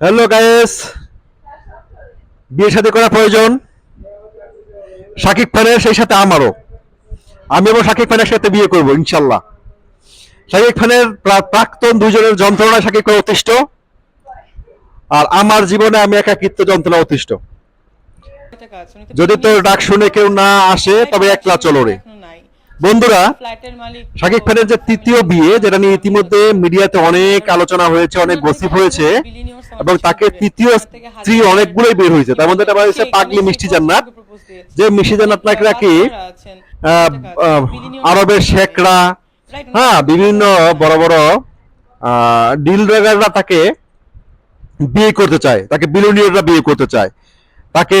Hello guys বিয়ে সাথে করা প্রয়োজন? শাকিব খানের, সেই সাথে আমারও। আমি এবং শাকিব খানের সাথে বিয়ে করব, ইনশাল্লাহ। শাকিব খানের প্রাক্তন দুজনের যন্ত্রণা শাকিব খান অতিষ্ঠ। আর আমার জীবনে আমি একাকিত্ব যন্ত্রণা অতিষ্ঠ। যদি তোর ডাক শুনে কেউ না আসে, তবে একলা চলো রে। বন্ধুরা, শাকিব খানের যে তৃতীয় বিয়ে, যেটা নিয়ে ইতিমধ্যে মিডিয়াতে অনেক আলোচনা হয়েছে, অনেক গসিপ হয়েছে এবং তাকে তৃতীয় স্ত্রী অনেকগুলোই বের হয়েছে। তার মধ্যে একটা হয়েছে পাগলি মিষ্টি জান্নাত। যে মিষ্টি জান্নাত নাকি আরবের শেখরা। হ্যাঁ বিভিন্ন বড় বড় ডিল ড্রাগাররা তাকে বিয়ে করতে চায়। তাকে বিলিয়নিয়াররা বিয়ে করতে চায়। তাকে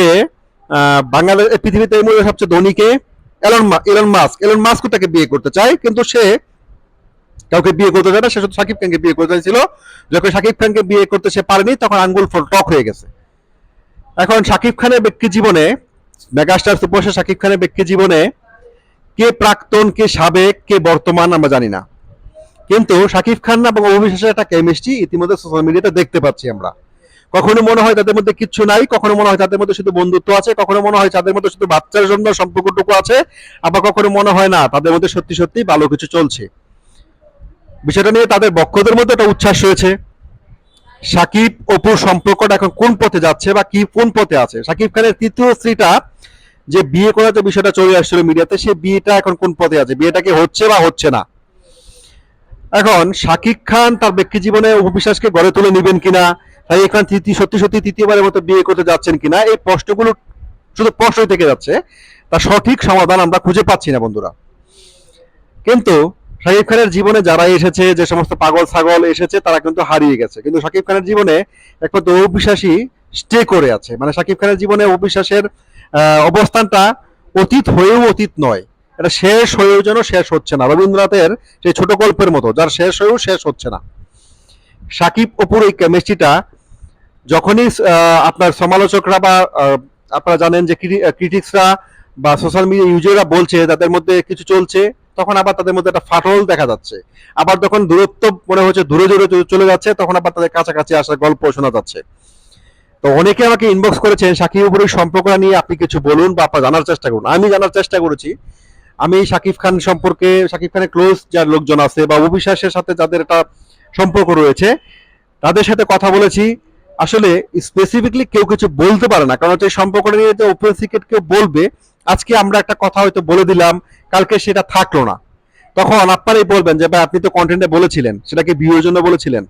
আহ, বাংলাদেশ পৃথিবীতে সবচেয়ে ধনীকে এলন এলন মাস্ক এলন মাস্কও তাকে বিয়ে করতে চায়। কিন্তু সে কাউকে বিয়ে করতে না সে শুধু সাকিব খানকে বিয়ে করতে চাইছিল। যখন সাকিব খানকে বিয়ে করতে সে পারেনি, তখন আঙ্গুল ফল টক হয়ে গেছে। এখন সাকিব খানের ব্যক্তি জীবনে, মেগাস্টার সুপারস্টার সাকিব খানের ব্যক্তি জীবনে কে প্রাক্তন, কে সাবেক, কে বর্তমান আমরা জানি না। কিন্তু সাকিব খান এবং অভিশেষের একটা কেমিস্ট্রি ইতিমধ্যে সোশ্যাল মিডিয়াতে দেখতে পাচ্ছি আমরা। কখনো মনে হয় তাদের মধ্যে কিচ্ছু নাই, কখনো মনে হয় তাদের মধ্যে শুধু বন্ধুত্ব আছে, কখনো মনে হয় তাদের মধ্যে শুধু বাচ্চার জন্য সম্পর্কটুকু আছে, আবার কখনো মনে হয় না, তাদের মধ্যে সত্যি সত্যি ভালো কিছু চলছে। বিষয়টা নিয়ে তাদের বক্ষদের মধ্যে একটা উচ্ছ্বাস রয়েছে। সাকিব অপুর সম্পর্কটা এখন কোন পথে যাচ্ছে বা কি, কোন পথে আছে? সাকিব খানের তৃতীয় স্ত্রীটা যে বিয়ে করার যে বিষয়টা চলে আসছিল মিডিয়াতে, সে বিয়েটা এখন কোন পথে আছে? বিয়েটা কি হচ্ছে বা হচ্ছে না? এখন শাকিব খান তার ব্যক্তি জীবনে উপবিশ্বাসকে গড়ে তুলে নেবেন কিনা? শাকিব খান তৃতীয় সত্যি সত্যি তৃতীয়বারের মতো বিয়ে করতে যাচ্ছেন কিনা? এই প্রশ্নগুলো শুধু প্রশ্নই থেকে যাচ্ছে। তার সঠিক সমাধান আমরা খুঁজে পাচ্ছি না, বন্ধুরা। কিন্তু শাকিব খানের জীবনে যারা এসেছে, যে সমস্ত পাগল ছাগল এসেছে, তারা কিন্তু হারিয়ে গেছে। কিন্তু শাকিব খানের জীবনে একমাত্র অবিশ্বাসী স্টে করে আছে। মানে শাকিব খানের জীবনে অবিশ্বাসের অবস্থানটা অতীত হয়েও অতীত নয়। এটা শেষ হয়েও যেন শেষ হচ্ছে না। রবীন্দ্রনাথের সেই ছোট গল্পের মতো, যার শেষ হয়েও শেষ হচ্ছে না। সাকিব অপুর এই কেমিস্ট্রিটা যখনই আপনার সমালোচকরা বা আপনারা জানেন যে ক্রিটিক্সরা বা সোশ্যাল মিডিয়া ইউজাররা বলছে, তাদের মধ্যে কিছু চলছে। তখন আবার তাদের মধ্যে একটা ফাটল দেখা যাচ্ছে। আবার যখন দূরত্ব মনে হচ্ছে দূরে দূরে চলে যাচ্ছে, তখন আবার তাদের কাছাকাছি আসার গল্প শোনা যাচ্ছে। তো অনেকে আমাকে ইনবক্স করেছেন, সাকিব উপরের সম্পর্কটা নিয়ে আপনি কিছু বলুন বা আপনার জানার চেষ্টা করুন। আমি জানার চেষ্টা করেছি। আমি সাকিব খান সম্পর্কে, সাকিব খানের ক্লোজ যার লোকজন আছে বা অবিশ্বাসের সাথে যাদের একটা সম্পর্ক রয়েছে, তাদের সাথে কথা বলেছি। আসলে স্পেসিফিকলি কেউ কিছু বলতে পারে না, কারণ হচ্ছে এই সম্পর্কটা নিয়ে যে ওপেন সিক্রেট কেউ বলবে, আজকে আমরা একটা কথা হয়তো বলে দিলাম কালকে সেটা থাকল না। তখন আপনারাই বলবেন যে, ভাই, আপনি তো কন্টেন্টে বলেছিলেন, সেটাকে ভিউর জন্য বলেছিলেন।